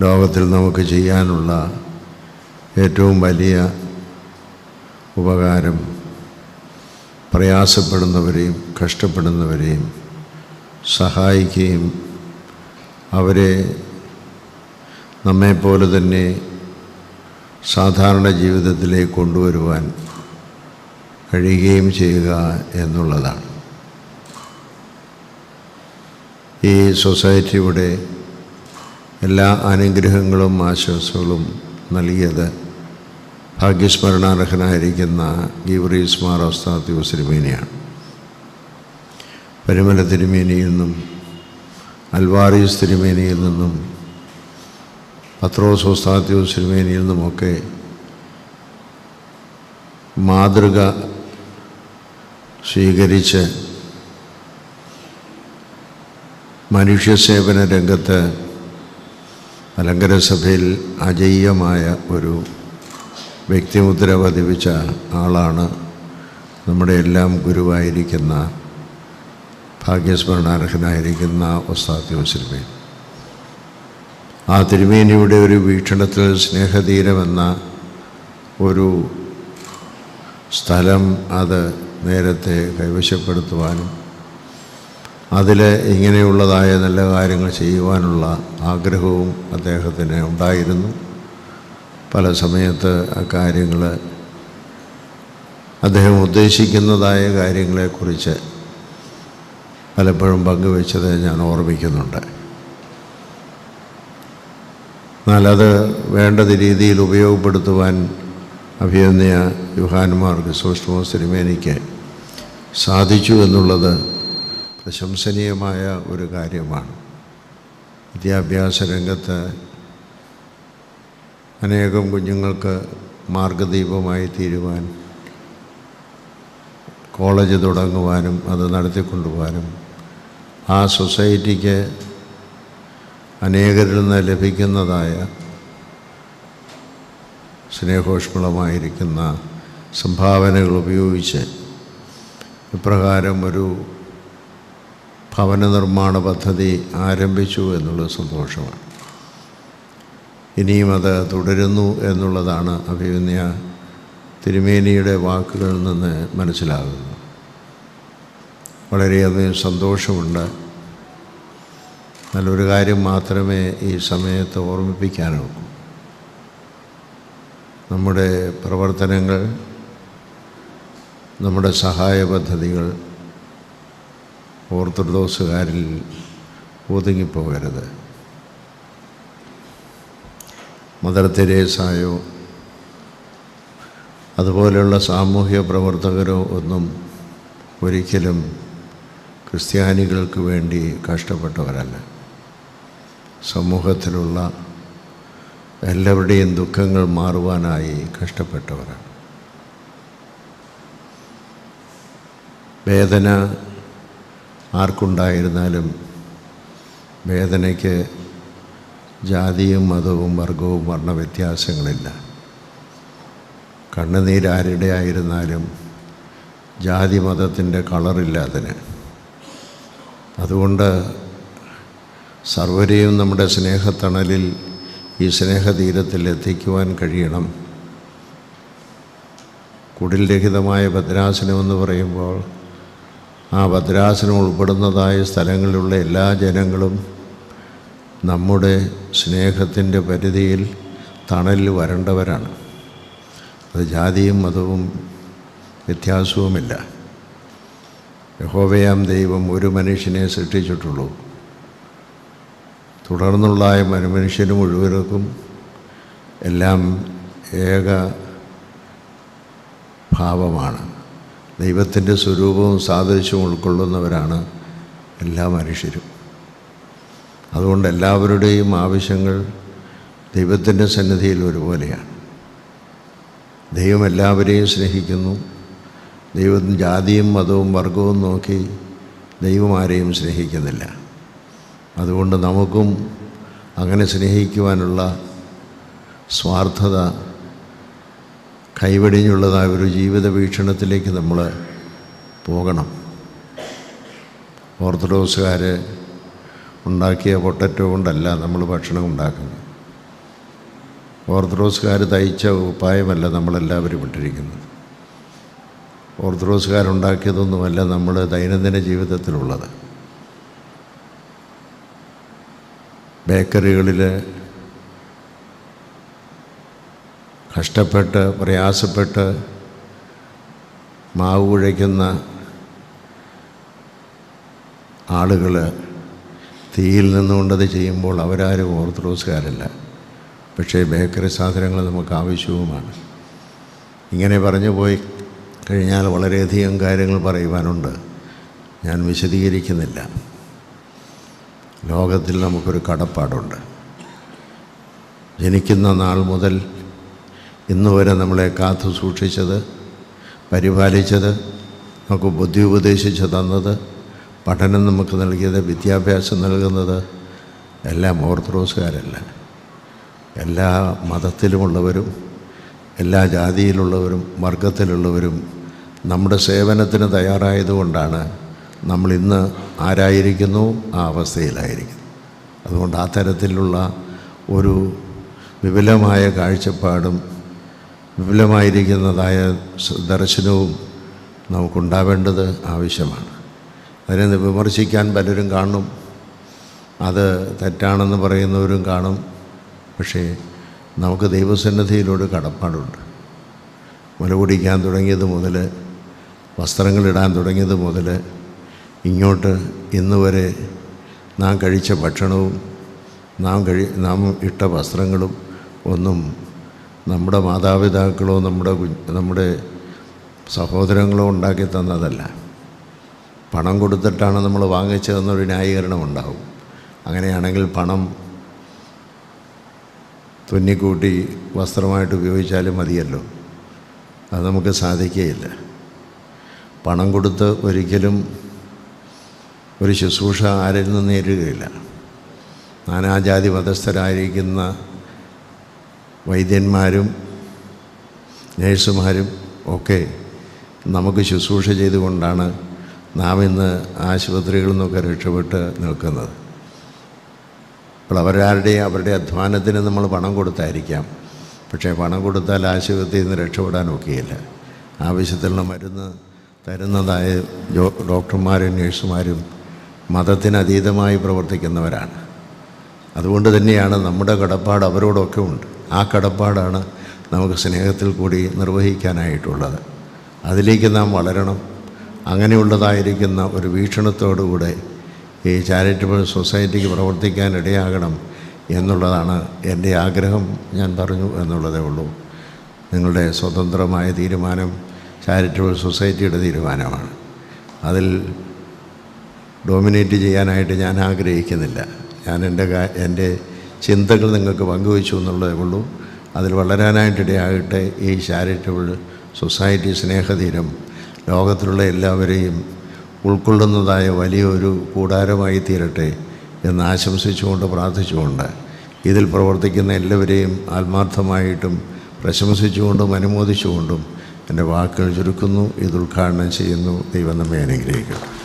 ലോകത്തിൽ നമുക്ക് ചെയ്യാനുള്ള ഏറ്റവും വലിയ ഉപകാരം പ്രയാസപ്പെടുന്നവരെയും കഷ്ടപ്പെടുന്നവരെയും സഹായിക്കുകയും അവരെ നമ്മെപ്പോലെ തന്നെ സാധാരണ ജീവിതത്തിലേക്ക് കൊണ്ടുവരുവാൻ കഴിയുകയും ചെയ്യുക എന്നുള്ളതാണ്. ഈ സൊസൈറ്റിയുടെ എല്ലാ അനുഗ്രഹങ്ങളും ആശ്വാസങ്ങളും നൽകിയത് ഭാഗ്യസ്മരണാർഹനായിരിക്കുന്ന ഗീവറീസ് മാർ ഒസ്താത്യൂസ് തിരുമേനിയാണ്. പരിമല തിരുമേനിയിൽ നിന്നും അൽവാറീസ് തിരുമേനിയിൽ നിന്നും പത്രോസ് ഒസ്താത്യൂസ് തിരുമേനിയിൽ നിന്നുമൊക്കെ മാതൃക സ്വീകരിച്ച് മനുഷ്യസേവന രംഗത്ത് മലങ്കര സഭയിൽ അജയ്യമായ ഒരു വ്യക്തിമുദ്ര പതിപ്പിച്ച ആളാണ് നമ്മുടെ എല്ലാം ഗുരുവായിരിക്കുന്ന ഭാഗ്യസ്മരണാർഹനായിരിക്കുന്ന ഒസ്താദ് യോസിൽമേൻ ആ തിരുമേനിയുടെ ഒരു വീക്ഷണത്തിൽ സ്നേഹതീരമെന്ന ഒരു സ്ഥലം അത് നേരത്തെ കൈവശപ്പെടുത്തുവാനും അതിൽ ഇങ്ങനെയുള്ളതായ നല്ല കാര്യങ്ങൾ ചെയ്യുവാനുള്ള ആഗ്രഹവും അദ്ദേഹത്തിന് ഉണ്ടായിരുന്നു. പല സമയത്ത് കാര്യങ്ങൾ അദ്ദേഹം ഉദ്ദേശിക്കുന്നതായ കാര്യങ്ങളെക്കുറിച്ച് പലപ്പോഴും പങ്കുവെച്ചത് ഞാൻ ഓർമ്മിക്കുന്നുണ്ട്. എന്നാലത് വേണ്ടത് രീതിയിൽ ഉപയോഗപ്പെടുത്തുവാൻ അഭിയന്യ യുഹാന്മാർക്ക് സൂക്ഷ്മോസ് സിനിമേനിക്ക് സാധിച്ചു എന്നുള്ളത് പ്രശംസനീയമായ ഒരു കാര്യമാണ്. വിദ്യാഭ്യാസ രംഗത്ത് അനേകം കുഞ്ഞുങ്ങൾക്ക് മാർഗദീപമായി തീരുവാൻ കോളേജ് തുടങ്ങുവാനും അത് നടത്തിക്കൊണ്ടുപോകാനും ആ സൊസൈറ്റിക്ക് അനേകരിൽ നിന്ന് ലഭിക്കുന്നതായ സ്നേഹോഷ്മളമായിരിക്കുന്ന സംഭാവനകൾ ഉപയോഗിച്ച് ഇപ്രകാരം ഒരു ഭവന നിർമ്മാണ പദ്ധതി ആരംഭിച്ചു എന്നുള്ളത് സന്തോഷമാണ്. ഇനിയും അത് തുടരുന്നു എന്നുള്ളതാണ് അഭിവന്യ തിരുമേനിയുടെ വാക്കുകളിൽ നിന്ന് മനസ്സിലാകുന്നത്. വളരെയധികം സന്തോഷമുണ്ട്. നല്ലൊരു കാര്യം മാത്രമേ ഈ സമയത്ത് ഓർമ്മിപ്പിക്കാനൊക്കൂ നമ്മുടെ പ്രവർത്തനങ്ങൾ നമ്മുടെ സഹായ പദ്ധതികൾ ഓർത്തഡോക്സുകാരിൽ ഒതുങ്ങിപ്പോകരുത്. മദർ തെരേസായോ അതുപോലെയുള്ള സാമൂഹ്യ പ്രവർത്തകരോ ഒന്നും ഒരിക്കലും ക്രിസ്ത്യാനികൾക്ക് വേണ്ടി കഷ്ടപ്പെട്ടവരല്ല. സമൂഹത്തിലുള്ള എല്ലാവരുടെയും ദുഃഖങ്ങൾ മാറുവാനായി കഷ്ടപ്പെട്ടവരാണ്. വേദന ആർക്കുണ്ടായിരുന്നാലും വേദനയ്ക്ക് ജാതിയും മതവും വർഗവും വർണ വ്യത്യാസങ്ങളില്ല കണ്ണുനീരാരുടെ ആയിരുന്നാലും ജാതി മതത്തിന്റെ കളറില്ല അതിന്. അതുകൊണ്ട് സർവരെയും നമ്മുടെ സ്നേഹത്തണലിൽ ഈ സ്നേഹതീരത്തിൽ എത്തിക്കുവാൻ കഴിയണം. കുടിൽരഹിതമായ ഭദ്രാസനം എന്ന് പറയുമ്പോൾ ആ ഭദ്രാസനം ഉൾപ്പെടുന്നതായ സ്ഥലങ്ങളിലുള്ള എല്ലാ ജനങ്ങളും നമ്മുടെ സ്നേഹത്തിന്റെ പരിധിയിൽ തണലിൽ വരേണ്ടവരാണ്. അത് ജാതിയും മതവും വ്യത്യാസവുമില്ല. യഹോവയാം ദൈവം ഒരു മനുഷ്യനെ സൃഷ്ടിച്ചിട്ടുള്ളൂ. തുടർന്നുള്ള മനുഷ്യന് മുഴുവനും എല്ലാം ഏക ഭാവമാണ്. ദൈവത്തിന്റെ സ്വരൂപവും സാദൃശ്യവും ഉൾക്കൊള്ളുന്നവരാണ് എല്ലാ മനുഷ്യരും. അതുകൊണ്ട് എല്ലാവരുടെയും ആവശ്യങ്ങൾ ദൈവത്തിന്റെ സന്നിധിയിൽ ഒരുപോലെയാണ്. ദൈവം എല്ലാവരെയും സ്നേഹിക്കുന്നു. ദൈവം ജാതിയും മതവും വർഗവും നോക്കി ദൈവം ആരെയും സ്നേഹിക്കുന്നില്ല. അതുകൊണ്ട് നമുക്കും അങ്ങനെ സ്നേഹിക്കുവാനുള്ള സ്വാർത്ഥത കൈവടിഞ്ഞുള്ളതായ ഒരു ജീവിത വീക്ഷണത്തിലേക്ക് നമ്മൾ പോകണം. ഓർത്തഡോക്സുകാർ ഉണ്ടാക്കിയ പൊട്ടറ്റോ കൊണ്ടല്ല നമ്മൾ ഭക്ഷണം ഉണ്ടാക്കുന്നത്. ഓർത്തഡോക്സുകാർ തയ്ച്ച ഉപ്പായമല്ല നമ്മളെല്ലാവരും ഇട്ടിരിക്കുന്നത്. ഓർത്തഡോക്സുകാരുണ്ടാക്കിയതൊന്നുമല്ല നമ്മൾ ദൈനംദിന ജീവിതത്തിലുള്ളത്. ബേക്കറികളിൽ കഷ്ടപ്പെട്ട് പ്രയാസപ്പെട്ട് മാവ് കുഴയ്ക്കുന്ന ആളുകൾ തീയിൽ നിന്നുകൊണ്ടത് ചെയ്യുമ്പോൾ അവരാരും ഓർത്തഡോക്സുകാരല്ല. പക്ഷേ ബേക്കറി സാധനങ്ങൾ നമുക്ക് ആവശ്യവുമാണ്. ഇങ്ങനെ പറഞ്ഞു പോയി കഴിഞ്ഞാൽ വളരെയധികം കാര്യങ്ങൾ പറയുവാനുണ്ട്. ഞാൻ വിശദീകരിക്കുന്നില്ല. ലോകത്തിൽ നമുക്കൊരു കടപ്പാടുണ്ട്. ജനിക്കുന്ന നാൾ മുതൽ ഇന്ന് വരെ നമ്മളെ കാത്തു സൂക്ഷിച്ചത് പരിപാലിച്ചത് നമുക്ക് ബുദ്ധി ഉപദേശിച്ച് തന്നത് പഠനം നമുക്ക് നൽകിയത് വിദ്യാഭ്യാസം നൽകുന്നത് എല്ലാം ഓർത്തഡോക്സുകാരല്ല. എല്ലാ മതത്തിലുമുള്ളവരും എല്ലാ ജാതിയിലുള്ളവരും വർഗത്തിലുള്ളവരും നമ്മുടെ സേവനത്തിന് തയ്യാറായതുകൊണ്ടാണ് നമ്മൾ ഇന്ന് ആരായിരിക്കുന്നു ആ അവസ്ഥയിലായിരിക്കുന്നു. അതുകൊണ്ട് ആ തരത്തിലുള്ള ഒരു വിപുലമായ കാഴ്ചപ്പാടും വിപുലമായിരിക്കുന്നതായ ദർശനവും നമുക്കുണ്ടാവേണ്ടത് ആവശ്യമാണ്. അതിനെ വിമർശിക്കാൻ പലരും കാണും. അത് തെറ്റാണെന്ന് പറയുന്നവരും കാണും. പക്ഷേ നമുക്ക് ദൈവസന്നദ്ധിയിലൂടെ കടപ്പാടുണ്ട്. മുല കുടിക്കാൻ തുടങ്ങിയത് മുതൽ വസ്ത്രങ്ങളിടാൻ തുടങ്ങിയത് മുതൽ ഇങ്ങോട്ട് ഇന്ന് വരെ നാം കഴിച്ച ഭക്ഷണവും നാം കഴി നാം ഇട്ട വസ്ത്രങ്ങളും ഒന്നും നമ്മുടെ മാതാപിതാക്കളോ നമ്മുടെ നമ്മുടെ സഹോദരങ്ങളോ ഉണ്ടാക്കി തന്നതല്ല. പണം കൊടുത്തിട്ടാണ് നമ്മൾ വാങ്ങിച്ചതെന്നൊരു ന്യായീകരണം ഉണ്ടാവും അങ്ങനെയാണെങ്കിൽ പണം തുന്നിക്കൂട്ടി വസ്ത്രമായിട്ട് ഉപയോഗിച്ചാലും മതിയല്ലോ. അത് നമുക്ക് സാധിക്കുകയില്ല. പണം കൊടുത്ത് ഒരിക്കലും ഒരു ശുശ്രൂഷ ആരിൽ നിന്ന് നേരുകയില്ല നാനാജാതി മതസ്ഥരായിരിക്കുന്ന വൈദ്യന്മാരും നേഴ്സുമാരും ഒക്കെ നമുക്ക് ശുശ്രൂഷ ചെയ്തുകൊണ്ടാണ് നാം ഇന്ന് ആശുപത്രികളിൽ നിന്നൊക്കെ രക്ഷപ്പെട്ട് നിൽക്കുന്നത്. അപ്പോൾ അവരാരുടെ അവരുടെ അധ്വാനത്തിന് നമ്മൾ പണം കൊടുത്തായിരിക്കാം. പക്ഷേ പണം കൊടുത്താൽ ആശുപത്രിയിൽ നിന്ന് രക്ഷപ്പെടാൻ ഒക്കെയില്ല. ആവശ്യത്തിലുള്ള മരുന്ന് തരുന്നതായ ഡോക്ടർമാരും നേഴ്സുമാരും മതത്തിനതീതമായി പ്രവർത്തിക്കുന്നവരാണ്. അതുകൊണ്ട് തന്നെയാണ് നമ്മുടെ കടപ്പാട് അവരോടൊക്കെ ഉണ്ട്. ആ കടപ്പാടാണ് നമുക്ക് സ്നേഹത്തിൽ കൂടി നിർവഹിക്കാനായിട്ടുള്ളത്. അതിലേക്ക് നാം വളരണം. അങ്ങനെയുള്ളതായിരിക്കുന്ന ഒരു വീക്ഷണത്തോടുകൂടെ ഈ ചാരിറ്റബിൾ സൊസൈറ്റിക്ക് പ്രവർത്തിക്കാൻ ഇടയാകണം എന്നുള്ളതാണ് എന്റെ ആഗ്രഹം. ഞാൻ പറഞ്ഞു എന്നുള്ളതേ ഉള്ളൂ. നിങ്ങളുടെ സ്വതന്ത്രമായ തീരുമാനം ചാരിറ്റബിൾ സൊസൈറ്റിയുടെ തീരുമാനമാണ്. അതിൽ ഡോമിനേറ്റ് ചെയ്യാനായിട്ട് ഞാൻ ആഗ്രഹിക്കുന്നില്ല. ഞാൻ എന്റെ എന്റെ ചിന്തകൾ നിങ്ങൾക്ക് പങ്കുവച്ചു എന്നുള്ളതേ ഉള്ളൂ. അതിൽ വളരാനായിട്ടിടയാകട്ടെ ഈ ചാരിറ്റബിൾ സൊസൈറ്റി സ്നേഹതീരം. ലോകത്തിലുള്ള എല്ലാവരെയും ഉൾക്കൊള്ളുന്നതായ വലിയൊരു കൂടാരമായി തീരട്ടെ എന്ന് ആശംസിച്ചുകൊണ്ട് പ്രാർത്ഥിച്ചുകൊണ്ട് ഇതിൽ പ്രവർത്തിക്കുന്ന എല്ലാവരെയും ആത്മാർത്ഥമായിട്ടും പ്രശംസിച്ചുകൊണ്ടും അനുമോദിച്ചുകൊണ്ടും എന്റെ വാക്കുകൾ ചുരുക്കുന്നു. ഇത് ഉദ്ഘാടനം ചെയ്യുന്നു. ദൈവം നമ്മെ അനുഗ്രഹിക്കട്ടെ.